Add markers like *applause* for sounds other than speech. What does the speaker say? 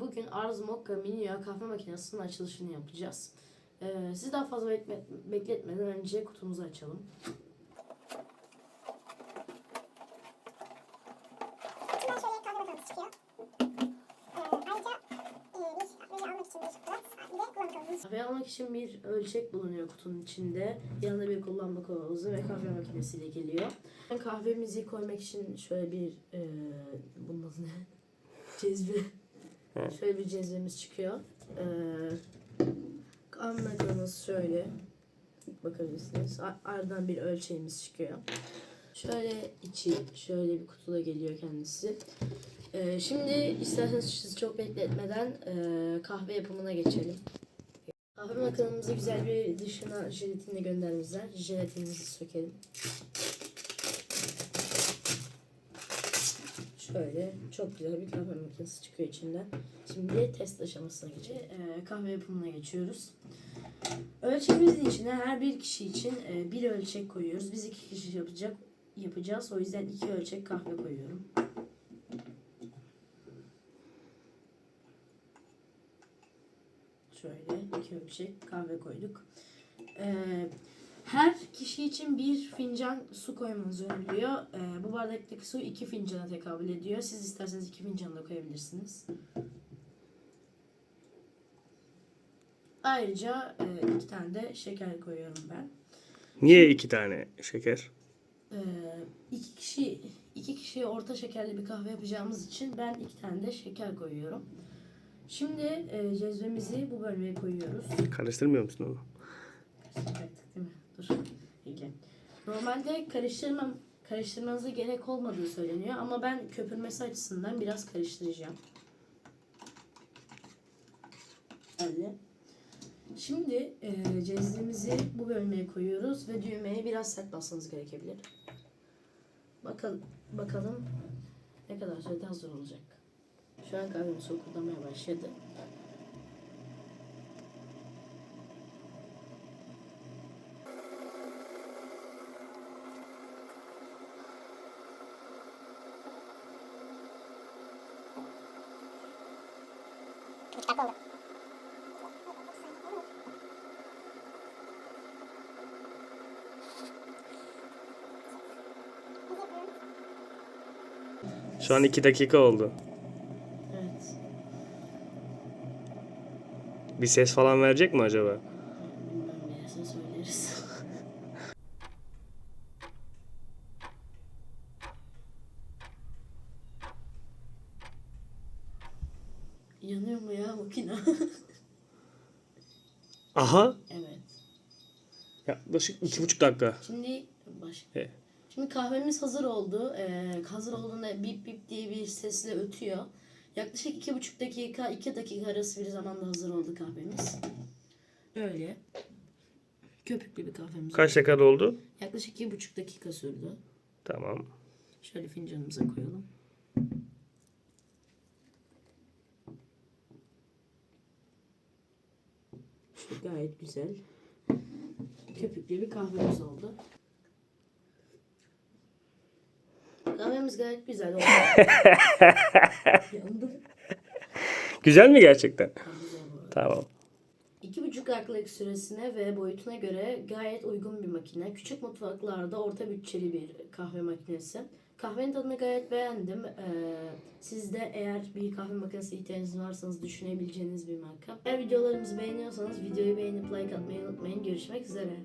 bugün Arz Mokka Mini Yağ kahve makinesinin açılışını yapacağız. Ee, sizi daha fazla bekle- bekletmeden önce kutumuzu açalım. İçinden şöyle kahve makinesi çıkıyor. Ee, ayrıca e, bir kahveyi almak için bir kulaç, bir de kullanma kılavuzumuz. Kahve almak için bir ölçek bulunuyor kutunun içinde. Yanında bir kullanma kılavuzu ve kahve makinesiyle geliyor. Kahvemizi koymak için şöyle bir e? Cezve. Şöyle bir cezvemiz çıkıyor. E, kahve makinemiz şöyle. Bakabilirsiniz. A- Ardından bir ölçeğimiz çıkıyor. Şöyle içi, şöyle bir kutuda geliyor kendisi. E, şimdi isterseniz sizi çok bekletmeden e, kahve yapımına geçelim. Kahve makinemizi güzel bir dışına jelatinle göndermişler. Jelatinimizi sökelim. Şöyle çok güzel bir kahve makinesi çıkıyor içinden. Şimdi test aşamasına geçelim. Ee, kahve yapımına geçiyoruz. Ölçeğimizin içine her bir kişi için e, bir ölçek koyuyoruz. Biz iki kişi yapacak yapacağız. O yüzden iki ölçek kahve koyuyorum. Şöyle iki ölçek kahve koyduk. Ee, her kişi için bir fincan su koymanız öneriliyor. Ee, bu bardaktaki su iki fincana tekabül ediyor. Siz isterseniz iki fincan da koyabilirsiniz. Ayrıca e, iki tane de şeker koyuyorum ben. Niye iki tane şeker? Ee, iki kişi iki kişiye orta şekerli bir kahve yapacağımız için ben iki tane de şeker koyuyorum. Şimdi e, cezvemizi bu bölmeye koyuyoruz. Karıştırmıyor musun onu? Karıştıracaktık Normalde karıştırmam karıştırmanıza gerek olmadığı söyleniyor ama ben köpürmesi açısından biraz karıştıracağım. Öyle. Şimdi e, cezvemizi bu bölmeye koyuyoruz ve düğmeye biraz sert basmanız gerekebilir. Bakalım bakalım ne kadar sürede hazır olacak. Şu an kahvemiz okudamaya başladı. Bir dakika oldu. Şu an iki dakika oldu. Evet. Bir ses falan verecek mi acaba? Yanıyor mu ya makine? *laughs* Aha. evet. Yaklaşık iki buçuk dakika. Şimdi baş. Evet. Şimdi kahvemiz hazır oldu. Ee, hazır olduğunda bip bip diye bir sesle ötüyor. Yaklaşık iki buçuk dakika, iki dakika arası bir zamanda hazır oldu kahvemiz. Böyle. Köpüklü bir kahvemiz. Kaç dakikada oldu? Yaklaşık iki buçuk dakika sürdü. Tamam. Şöyle fincanımıza koyalım. Gayet güzel. Köpüklü bir kahvemiz oldu. Kahvemiz gayet güzel oldu. *laughs* Yandım. Güzel mi gerçekten? Tamam. İki buçuk dakikalık süresine ve boyutuna göre gayet uygun bir makine. Küçük mutfaklarda orta bütçeli bir kahve makinesi. Kahvenin tadını gayet beğendim. Ee, siz de eğer bir kahve makinesi ihtiyacınız varsanız düşünebileceğiniz bir marka. Eğer videolarımızı beğeniyorsanız videoyu beğenip like atmayı unutmayın. Görüşmek üzere.